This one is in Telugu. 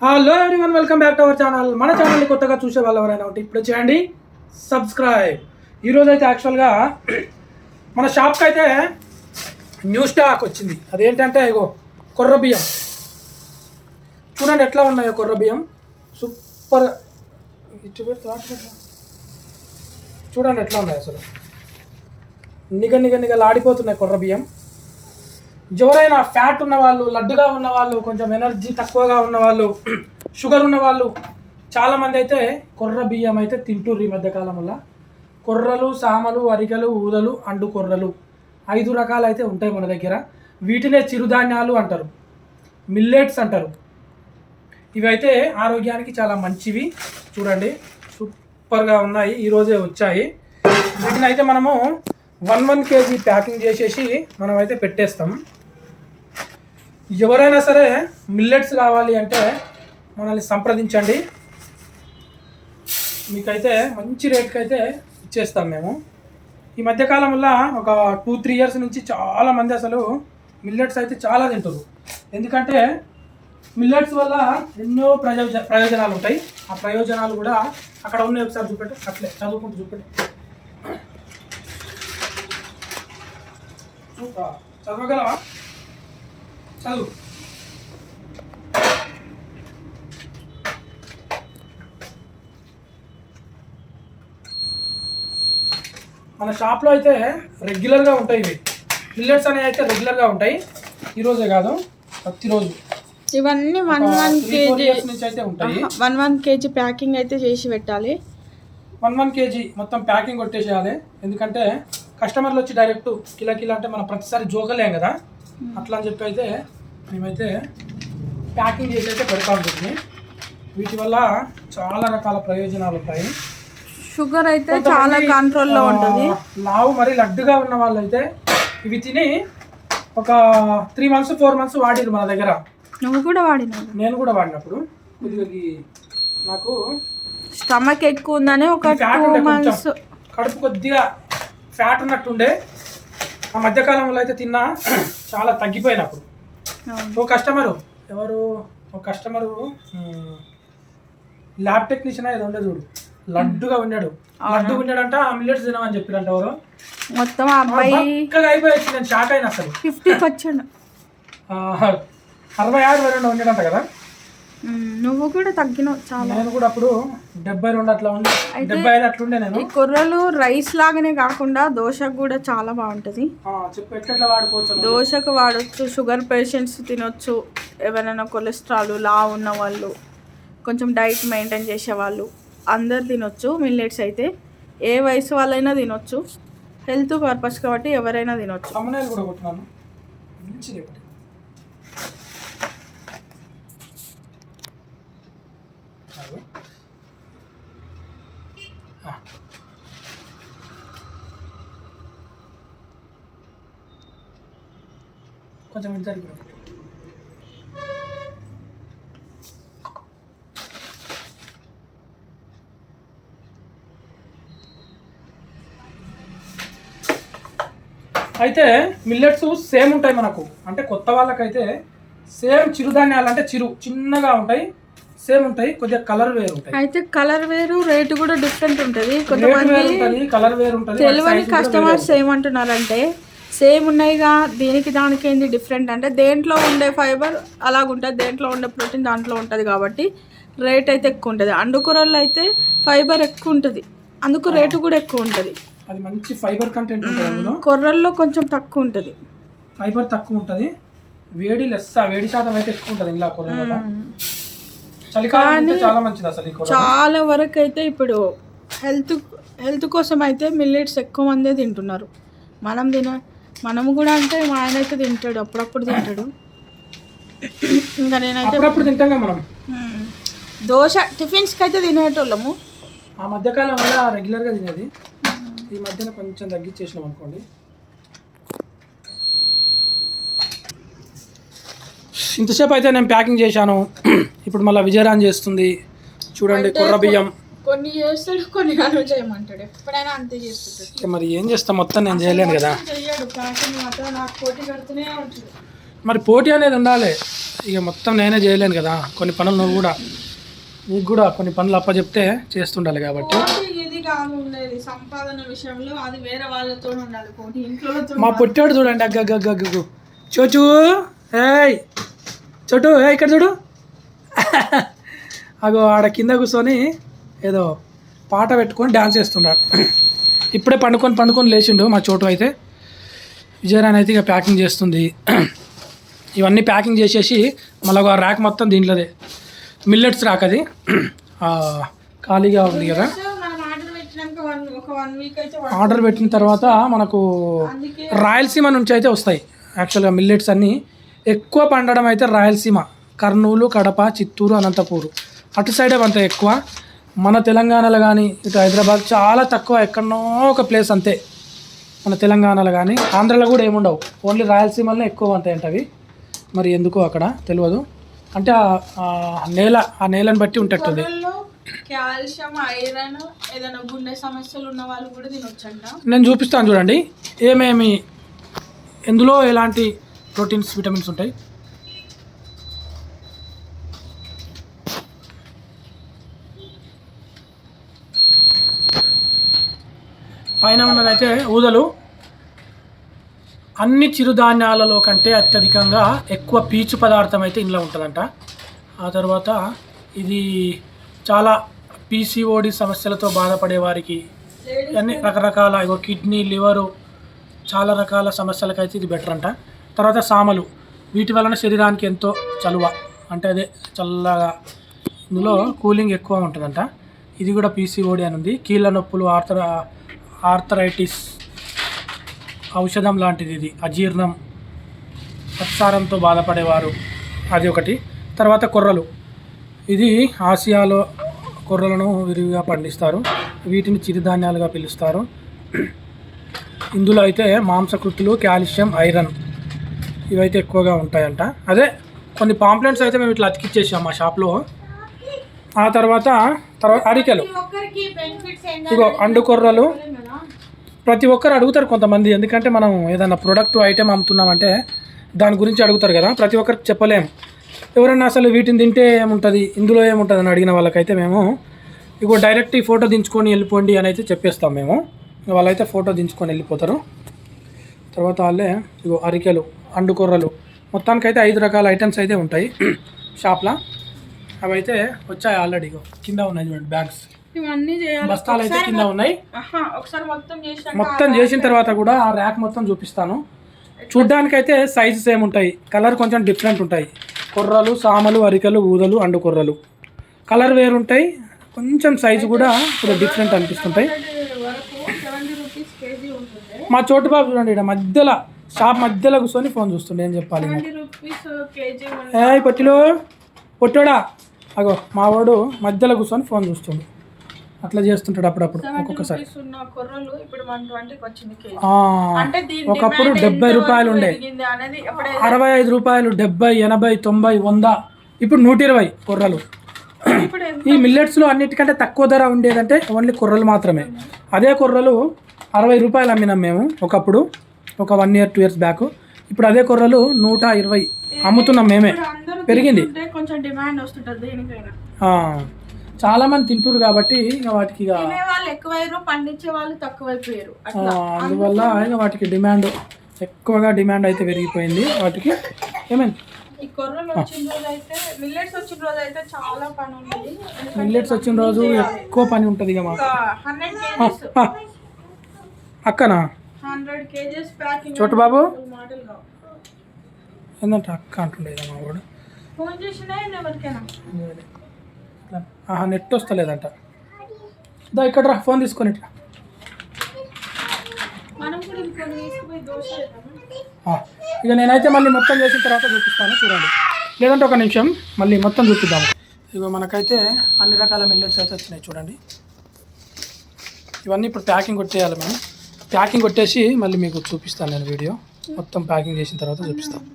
Hello everyone welcome back to our channel మన ఛానల్ని కొత్తగా చూసే వాళ్ళు ఎవరైనా ఉంటే ఇప్పుడు చేయండి. సబ్స్క్రైబ్ ఈరోజు అయితే యాక్చువల్గా మన షాప్కి అయితే న్యూ స్టాక్ వచ్చింది. అదేంటంటే ఇగో కొర్ర బియ్యం. చూడండి ఎట్లా ఉన్నాయో కొర్ర బియ్యం. సూపర్ ఇటు చూడండి ఎట్లా ఉన్నాయి అసలు. నిగ నిగ నిగలు ఆడిపోతున్నాయి కొర్ర బియ్యం. ఎవరైనా ఫ్యాట్ ఉన్న వాళ్ళు లడ్డుగా ఉన్న వాళ్ళు కొంచెం ఎనర్జీ తక్కువగా ఉన్న వాళ్ళు షుగర్ ఉన్న వాళ్ళు చాలామంది అయితే కొర్ర బియ్యం అయితే తింటుర్రు ఈ మధ్యకాలం వల్ల కొర్రలు సామలు అరికలు ఊదలు అండు కొర్రలు ఐదు రకాలు అయితే ఉంటాయి మన దగ్గర. వీటినే చిరుధాన్యాలు అంటారు. మిల్లెట్స్ అంటారు. ఇవైతే ఆరోగ్యానికి చాలా మంచివి. చూడండి సూపర్గా ఉన్నాయి. ఈరోజే వచ్చాయి. వీటిని అయితే మనము వన్ వన్ కేజీ ప్యాకింగ్ చేసేసి మనం అయితే పెట్టేస్తాం. ఎవరైనా సరే మిల్లెట్స్ కావాలి అంటే మనల్ని సంప్రదించండి. మీకైతే మంచి రేట్కి అయితే ఇచ్చేస్తాం మేము. ఈ మధ్యకాలం వల్ల ఒక టూ త్రీ ఇయర్స్ నుంచి చాలా మంది అసలు మిల్లెట్స్ అయితే చాలా తింటారు ఎందుకంటే మిల్లెట్స్ వల్ల ఎన్నో ప్రయోజ ప్రయోజనాలు ఉంటాయి. ఆ ప్రయోజనాలు కూడా అక్కడ ఉన్నాయి. ఒకసారి చూపెట్టు. అట్లే చదువుకుంటూ చూపెట్టు. చదవగలవా? చదువు. మన షాప్లో అయితే రెగ్యులర్గా ఉంటాయి ఇవి. మిల్లెట్స్ అనేవి అయితే రెగ్యులర్గా ఉంటాయి. ఈరోజే కాదు ప్రతిరోజు. ఇవన్నీ వన్ వన్ కేజీ నుంచి అయితే ఉంటాయి. వన్ వన్ కేజీ ప్యాకింగ్ అయితే చేసి పెట్టాలి. వన్ వన్ కేజీ మొత్తం ప్యాకింగ్ కొట్టేసేయాలి. ఎందుకంటే కస్టమర్లు వచ్చి డైరెక్ట్ కిలో కిలో అంటే మనం ప్రతిసారి జోకలేం కదా. అట్లా అని చెప్పి అయితే మేమైతే ప్యాకింగ్ చేసి అయితే పెడతా ఉంటుంది వీటి వల్ల చాలా రకాల ప్రయోజనాలు ఉంటాయి. షుగర్ అయితే చాలా కంట్రోల్లో ఉంటుంది. లావు మరి లడ్డుగా ఉన్న వాళ్ళు అయితే ఇవి తిని ఒక త్రీ మంత్స్ ఫోర్ మంత్స్ వాడిరు మన దగ్గర. నువ్వు కూడా వాడినావు. నేను కూడా వాడినప్పుడు. కొద్దిగా నాకు స్టమక్ ఎక్కువ ఉందని ఒక మంత్స్. కడుపు కొద్దిగా ఫ్యాట్ ఉన్నట్టుండే. ఆ మధ్యకాలంలో అయితే తిన్నా. చాలా తగ్గిపోయినప్పుడు. ఓ కస్టమరు ఎవరు? ఒక కస్టమరు ల్యాబ్ టెక్నీషియన్ ఏదో ఉండే చూడు. లడ్డుగా ఉన్నాడు లడ్డుగా ఉన్నాడంట ఆ మిల్లెట్స్ తినమని చెప్పారంట ఎవరు. మొత్తం అబ్బాయి అయిపోయి నేను షాక్ అయిన అసలు. ఫిఫ్టీకి వచ్చాడు. అరవై ఆరు వేల రెండు ఉన్నాడంట కదా. నువ్వు కూడా తగ్గినావు చాలా. నేను కూడా అప్పుడు డెబ్బై రెండు అట్లా ఉండే. డెబ్బై ఐదు అట్లా ఉండే నేను. ఈ కొర్రలు రైస్ లాగానే కాకుండా దోశకు కూడా చాలా బాగుంటుంది. ఎట్లా వాడుకోవచ్చు. దోశకు వాడచ్చు షుగర్ పేషెంట్స్ తినొచ్చు ఎవరైనా కొలెస్ట్రాల్ లా ఉన్న వాళ్ళు కొంచెం డైట్ మెయింటైన్ చేసే వాళ్ళు అందరు తినొచ్చు మిల్లెట్స్ అయితే. ఏ వయసు వాళ్ళైనా తినొచ్చు. హెల్త్ పర్పస్ కాబట్టి ఎవరైనా తినొచ్చు తమ్మునేలు కూడా కొట్టినాను మంచిది ఒకటి అదిగో. ఆ. కొంచెం ఇంటి దగ్గర అయితే మిల్లెట్స్ సేమ్ ఉంటాయి మనకు. అంటే కొత్త వాళ్ళకైతే సేమ్ చిరుధాన్యాలు అంటే చిరు చిన్నగా ఉంటాయి. సేమ్ ఉంటాయి కొద్దిగా కలర్ వేరు ఉంటాయి. అయితే కలర్ వేరు రేటు కూడా డిఫరెంట్ ఉంటుంది. కొంతమంది కలర్ వేరు ఉంటుంది తెలియని కస్టమర్స్ ఏమంటున్నారంటే సేమ్ ఉన్నాయిగా దీనికి దానికి ఏంది డిఫరెంట్ అంటే దేంట్లో ఉండే ఫైబర్ అలాగుంటుంది దేంట్లో ఉండే ప్రోటీన్ దాంట్లో ఉంటుంది కాబట్టి రేట్ అయితే ఎక్కువ ఉంటుంది. అండుకూరల్లో అయితే ఫైబర్ ఎక్కువ ఉంటుంది. అందుకు రేటు కూడా ఎక్కువ ఉంటుంది. అది మంచి ఫైబర్ కంటెంట్ ఉంటుంది కొర్రల్లో కొంచెం తక్కువ ఉంటుంది. ఫైబర్ తక్కువ ఉంటుంది. వేడి లెస్ వేడి శాతం అయితే ఎక్కువ ఉంటుంది ఇలా కూరలో అయితే చాలా వరకు అయితే ఇప్పుడు హెల్త్ హెల్త్ కోసం అయితే మిల్లెట్స్ ఎక్కువ మందే తింటున్నారు. మనం తిన మనము కూడా అంటే మా ఆయన అయితే తింటాడు అప్పుడప్పుడు తింటాడు. ఇంకా నేనైతే అప్పుడప్పుడు తింటాం మనం. దోశ టిఫిన్స్కి అయితే తినేటోళ్ళము. ఆ మధ్యకాలం వల్ల రెగ్యులర్గా తినేది. ఈ మధ్యన కొంచెం తగ్గించేసినాం అనుకోండి. ఇంతసేపు అయితే నేను ప్యాకింగ్ చేశాను. ఇప్పుడు మళ్ళీ విజయరాన్ చేస్తుంది. చూడండి కుర్ర బియ్యం. కొన్ని చేస్తాడు కొన్ని చేయమంటాడు. ఎప్పుడైనా అంతే మరి ఏం చేస్తాం? మొత్తం నేను చేయలేను కదా. మరి పోటీ అనేది ఉండాలి. ఇక మొత్తం నేనే చేయలేను కదా. కొన్ని పనులు నువ్వు కూడా నీకు కూడా కొన్ని పనులు అప్పచెప్తే చేస్తుండాలి కాబట్టి. సంపాదన విషయంలో అది వేరే వాళ్ళతో ఉండాలి. మా పుట్టాడు చూడండి. అగ్గగ్గగ్గగ్గు. చోచు! ఏయ్! చోటు ఇక్కడ చూడు. అగో ఆడ కింద కూర్చొని ఏదో పాట పెట్టుకొని డ్యాన్స్ చేస్తున్నాడు ఇప్పుడే పండుకొని పండుకొని లేచిండు మా చోటు అయితే. విజయరాణి అయితే ఇక ప్యాకింగ్ చేస్తుంది. ఇవన్నీ ప్యాకింగ్ చేసేసి మళ్ళీ ఒక ర్యాక్ మొత్తం దీంట్లోదే. మిల్లెట్స్ ర్యాక్ అది. ఖాళీగా ఉంది కదా. ఆర్డర్ పెట్టిన తర్వాత మనకు రాయలసీమ నుంచి అయితే వస్తాయి. యాక్చువల్గా మిల్లెట్స్ అన్నీ ఎక్కువ పండడం అయితే రాయలసీమ కర్నూలు కడప చిత్తూరు అనంతపూరు. అటు సైడే అంత ఎక్కువ. మన తెలంగాణలో కానీ ఇటు హైదరాబాద్ చాలా తక్కువ ఎక్కడనో ఒక ప్లేస్ అంతే. మన తెలంగాణలో కానీ ఆంధ్రలో కూడా ఏముండవు. ఓన్లీ రాయలసీమలోనే ఎక్కువ అంతే అవి. మరి ఎందుకో అక్కడ తెలియదు అంటే ఆ- నేల ఆ నేలను బట్టి ఉంటట్టుంది. కొర్రల్లో కాల్షియం ఐరన్ ఏదైనా గుండె సమస్యలు ఉన్న వాళ్ళు కూడా తినొచ్చంట. నేను చూపిస్తాను చూడండి. ఏమేమి ఎందులో ఎలాంటి ప్రోటీన్స్ విటమిన్స్ ఉంటాయి. పైన ఉన్నదైతే ఊదలు. అన్ని చిరుధాన్యాలలో కంటే అత్యధికంగా ఎక్కువ పీచు పదార్థం అయితే ఇందులో ఉంటుందంట. ఆ తర్వాత ఇది చాలా పీసీఓడి సమస్యలతో బాధపడే వారికి అన్ని రకరకాల ఇగో కిడ్నీ లివరు చాలా రకాల సమస్యలకైతే ఇది బెటర్ అంట తర్వాత సామలు. వీటి వలన శరీరానికి ఎంతో చలువ. అంటే అదే చల్లగా. ఇందులో కూలింగ్ ఎక్కువ ఉంటుందంట. ఇది కూడా పీసీఓడి అని ఉంది. కీళ్ళ నొప్పులు ఆర్థర ఆర్థరైటిస్ ఔషధం లాంటిది ఇది. అజీర్ణం అత్సారంతో బాధపడేవారు. అది ఒకటి. తర్వాత కొర్రలు. ఇది ఆసియాలో కొర్రలను విరివిగా పండిస్తారు. వీటిని చిరుధాన్యాలుగా పిలుస్తారు. ఇందులో అయితే మాంసకృతులు కాల్షియం ఐరన్ ఇవైతే ఎక్కువగా ఉంటాయంట. అదే కొన్ని పాంప్లెంట్స్ అయితే మేము ఇట్లా అతికిచ్చేసాం మా షాప్లో. ఆ తర్వాత తర్వాత అరికెలు. ఇగో అండు కొర్రలు ప్రతి ఒక్కరు అడుగుతారు కొంతమంది. ఎందుకంటే మనం ఏదైనా ప్రొడక్ట్ ఐటెం అమ్ముతున్నామంటే దాని గురించి అడుగుతారు కదా. ప్రతి ఒక్కరికి చెప్పలేం. ఎవరన్నా అసలు వీటిని తింటే ఏముంటుంది? ఇందులో ఏముంటుంది? అని అడిగిన వాళ్ళకైతే మేము ఇగో డైరెక్ట్ ఈ ఫోటో దించుకొని వెళ్ళిపోండి అని అయితే చెప్పేస్తాం మేము. వాళ్ళైతే ఫోటో దించుకొని వెళ్ళిపోతారు. తర్వాత వాళ్ళే ఇగో అరికెలు. అండుకొర్రలు. మొత్తానికైతే ఐదు రకాల ఐటమ్స్ అయితే ఉంటాయి. షాప్లో అవి అయితే వచ్చాయి ఆల్రెడీ కింద ఉన్నాయి చూడండి బ్యాగ్స్ ఇవన్నీ చేయాలి. బస్తాలు అయితే కింద ఉన్నాయి. ఒకసారి మొత్తం చేసిన తర్వాత కూడా ఆ ర్యాక్ మొత్తం చూపిస్తాను. చూడ్డానికైతే సైజెస్ ఏమి ఉంటాయి? కలర్ కొంచెం డిఫరెంట్ ఉంటాయి. కొర్రలు సామలు అరికలు ఊదలు అండు కొర్రలు కలర్ వేరు ఉంటాయి కొంచెం సైజు కూడా ఇప్పుడు డిఫరెంట్ అనిపిస్తుంటాయి. మా చోటు బాబు చూడండి ఇక్కడ మధ్యలో షాప్ మధ్యలో కూర్చొని ఫోన్ చూస్తుండే ఏం చెప్పాలి ఏయ్ పొట్టిలో పొట్టోడా? అగో మా వాడు మధ్యలో కూర్చొని ఫోన్ చూస్తుండు. అట్లా చేస్తుంటాడు అప్పుడప్పుడు ఒక్కొక్కసారి. ఒకప్పుడు డెబ్బై రూపాయలు ఉండే. అరవై ఐదు రూపాయలు డెబ్బై ఎనభై తొంభై వంద ఇప్పుడు నూట ఇరవై కుర్రలు. ఈ మిల్లెట్స్లో అన్నిటికంటే తక్కువ ధర ఉండేదంటే ఓన్లీ కుర్రలు మాత్రమే. అదే కుర్రలు అరవై రూపాయలు అమ్మినాం మేము ఒకప్పుడు. ఒక one year two years back ఇప్పుడు అదే కుర్రలు నూట ఇరవై అమ్ముతున్నాం మేమే. పెరిగింది. తింటుంటే కొంచెం డిమాండ్ వస్తుంటది దేనికైనా. ఆ, చాలా మంది తింటురు కాబట్టి ఇక వాటికి ఇక వాళ్ళు ఎక్కువైరు పండించే వాళ్ళు తక్కువైపోయారు. అందువల్ల ఇక వాటికి డిమాండ్ ఎక్కువగా డిమాండ్ అయితే పెరిగిపోయింది వాటికి. ఏమైంది ఈ కొర్రలు వచ్చిన రోజు అయితే మిల్లెట్స్ వచ్చిన రోజు అయితే చాలా పని ఉంది మిల్లెట్స్ వచ్చిన రోజు ఎక్కువ పని ఉంటుంది ఇక మాకు. హండ్రెడ్ అక్కనా? చోటు బాబు. ఏంటంటే అక్క అంటుండేదా మా వాడు. ఆహా నెట్ వస్తలేదంట. దా ఇక్కడ రా ఫోన్ తీసుకొని ఇట్లా ఇక నేనైతే మళ్ళీ మొత్తం చేసిన తర్వాత చూపిస్తాను చూడండి. లేదంటే ఒక నిమిషం మళ్ళీ మొత్తం చూపిద్దాము. ఇక మనకైతే అన్ని రకాల మిల్లెట్స్ అయితే వచ్చినాయి చూడండి. ఇవన్నీ ఇప్పుడు ప్యాకింగ్ కొట్టేయాలి మేము ప్యాకింగ్ కొట్టేసి మళ్ళీ మీకు చూపిస్తాను నేను వీడియో. మొత్తం ప్యాకింగ్ చేసిన తర్వాత చూపిస్తాను.